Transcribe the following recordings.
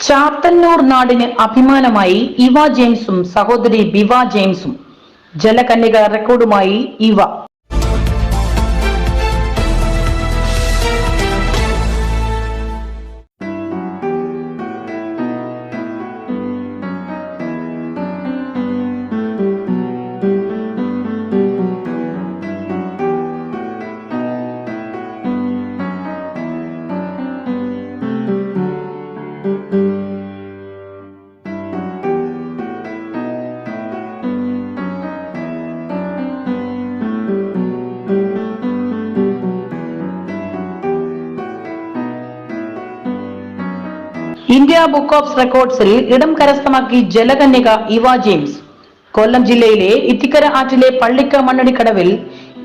ചാത്തന്നൂർ നാടിന് അഭിമാനമായി ഇവ ജെയിംസും സഹോദരി ബിവ ജെയിംസും. ജലകന്യക റെക്കോർഡുമായി ഇവ. ഇന്ത്യ ബുക്ക് ഓഫ് റെക്കോർഡ്സിൽ ഇടം കരസ്ഥമാക്കി ജലകന്യക ഇവ ജെയിംസ്. കൊല്ലം ജില്ലയിലെ ഇത്തിക്കര ആറ്റിലെ പള്ളിക്ക മണ്ണടിക്കടവിൽ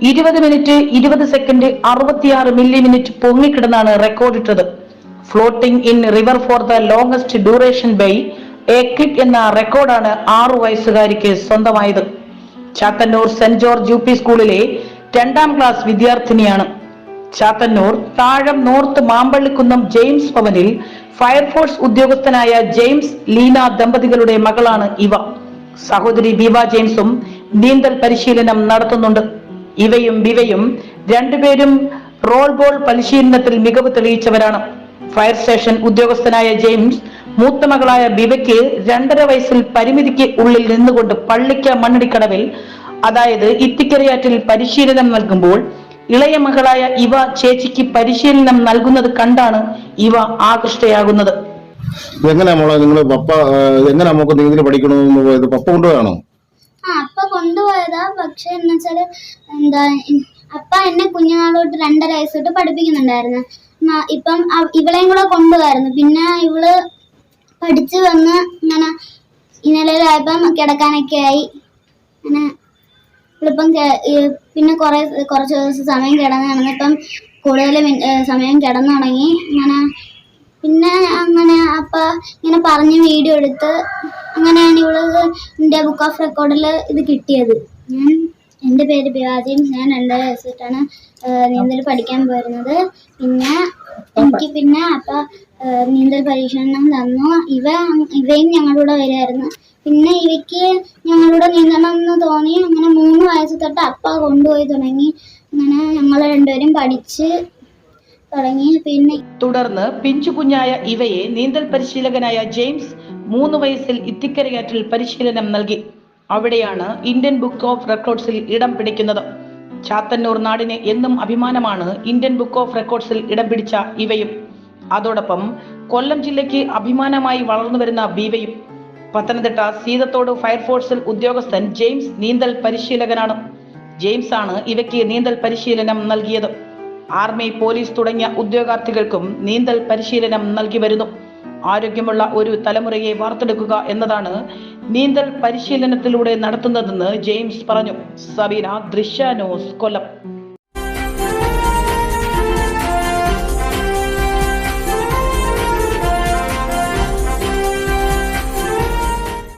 ഇരുപത് മിനിറ്റ് ഇരുപത് സെക്കൻഡ് അറുപത്തിയാറ് മില്ലി മിനിറ്റ് പൊങ്ങിക്കിടന്നാണ് റെക്കോർഡിട്ടത് floating in river for the longest duration by a clip എന്ന റെക്കോർഡാണ് ആറു വയസ്സുകാരിക്ക് സ്വന്തമായത്. ചാത്തന്നൂർ സെന്റ് ജോർജ് യു സ്കൂളിലെ രണ്ടാം ക്ലാസ് വിദ്യാർത്ഥിനിയാണ്. ചാത്തന്നൂർ താഴം നോർത്ത് മാമ്പള്ളിക്കുന്നം ജെയിംസ് ഭവനിൽ ഫയർഫോഴ്സ് ഉദ്യോഗസ്ഥനായ ജെയിംസ് ലീന ദമ്പതികളുടെ മകളാണ് ഇവ. സഹോദരി ബീവ ജെയിംസും നീന്തൽ പരിശീലനം നടത്തുന്നുണ്ട്. ഇവയും ബിവയും രണ്ടുപേരും റോൾ ബോൾ പരിശീലനത്തിൽ മികവ് തെളിയിച്ചവരാണ്. ഫയർ സ്റ്റേഷൻ ഉദ്യോഗസ്ഥനായ ജെയിംസ് മൂത്ത മകളായ ബിവയ്ക്ക് രണ്ടര വയസ്സിൽ പരിമിതിക്ക് ഉള്ളിൽ നിന്നുകൊണ്ട് പള്ളിക്ക മണ്ണടിക്കടവിൽ അതായത് ഇത്തിക്കരയാറ്റിൽ പരിശീലനം നൽകുമ്പോൾ ഇളയ മകളായ ഇവ ചേച്ചിക്ക് പരിശീലനം നൽകുന്നത് കണ്ടാണ് ഇവ ആകൃഷ്ടയാകുന്നത്. എങ്ങനെ മോളെ നിങ്ങൾ പപ്പ എങ്ങനെ നമുക്ക് നീന്തൽ പഠിക്കണമെന്ന് പോയത്? പപ്പ കൊണ്ടുപോയാണോ ആ അപ്പ കൊണ്ടുപോയതാ. പക്ഷെ എന്ന് വെച്ചാൽ എന്താ അപ്പ എന്നെ കുഞ്ഞുനാളോട്ട് രണ്ടര വയസ്സ് തൊട്ട് പഠിപ്പിക്കുന്നുണ്ടായിരുന്നു. ഇപ്പം ഇവളെയും കൂടെ കൊണ്ടുപോയായിരുന്നു. പിന്നെ ഇവൾ പഠിച്ചു വന്ന് ഇങ്ങനെ ഇന്നലെയായപ്പം കിടക്കാനൊക്കെ ആയി. അങ്ങനെ ഈ പിന്നെ കുറെ കുറച്ച് ദിവസം സമയം കിടന്ന് കിടന്നിപ്പം കൂടുതൽ സമയം കിടന്നു തുടങ്ങി അങ്ങനെ പിന്നെ അങ്ങനെ അപ്പം ഇങ്ങനെ പറഞ്ഞ് വീഡിയോ എടുത്ത് അങ്ങനെയാണ് ഇവൾ എന്റെ ബുക്ക് ഓഫ് റെക്കോർഡിൽ ഇത് കിട്ടിയത്. ഞാൻ എന്റെ പേര് ബിവാജിയും ഞാൻ രണ്ടര വയസ്സിട്ടാണ് നീന്തൽ പഠിക്കാൻ പോയിരുന്നത്. പിന്നെ എനിക്ക് പിന്നെ അപ്പം നീന്തൽ പരീക്ഷണം തന്നു. ഇവ ഇവയും ഞങ്ങളുടെ കൂടെ വരുമായിരുന്നു പിന്നെ ഇവയ്ക്ക് ഞങ്ങളുടെ നീന്തണം എന്ന് തോന്നി. അങ്ങനെ മൂന്ന് വയസ്സ് തൊട്ട് അപ്പ കൊണ്ടുപോയി തുടങ്ങി. അങ്ങനെ ഞങ്ങൾ രണ്ടുപേരും പഠിച്ച് തുടങ്ങി. പിന്നെ തുടർന്ന് പിഞ്ചു കുഞ്ഞായ ഇവയെ നീന്തൽ പരിശീലകനായ ജെയിംസ് മൂന്ന് വയസ്സിൽ ഇത്തിക്കരയാറ്റിൽ പരിശീലനം നൽകി. അവിടെയാണ് ഇന്ത്യൻ ബുക്ക് ഓഫ് റെക്കോർഡ്സിൽ ഇടം പിടിക്കുന്നത്. ചാത്തന്നൂർ നാടിന് എന്നും അഭിമാനമാണ് ഇന്ത്യൻ ബുക്ക് ഓഫ് റെക്കോർഡ്സിൽ ഇടം പിടിച്ച ഇവയും. അതോടൊപ്പം കൊല്ലം ജില്ലയ്ക്ക് അഭിമാനമായി വളർന്നു വരുന്ന ബീവയും. പത്തനംതിട്ട സീതത്തോട് ഫയർഫോഴ്സിൽ ഉദ്യോഗസ്ഥൻ ജെയിംസ് നീന്തൽ പരിശീലകനാണ്. ജെയിംസ് ആണ് ഇവയ്ക്ക് നീന്തൽ പരിശീലനം നൽകിയത്. ആർമി പോലീസ് തുടങ്ങിയ ഉദ്യോഗാർത്ഥികൾക്കും നീന്തൽ പരിശീലനം നൽകി വരുന്നു. ആരോഗ്യമുള്ള ഒരു തലമുറയെ വാർത്തെടുക്കുക എന്നതാണ് നീന്തൽ പരിശീലനത്തിലൂടെ നടത്തുന്നതെന്ന് ജെയിംസ് പറഞ്ഞു. സബീന ദൃശ്യ ന്യൂസ് കൊല്ലം.